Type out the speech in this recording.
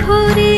ভরে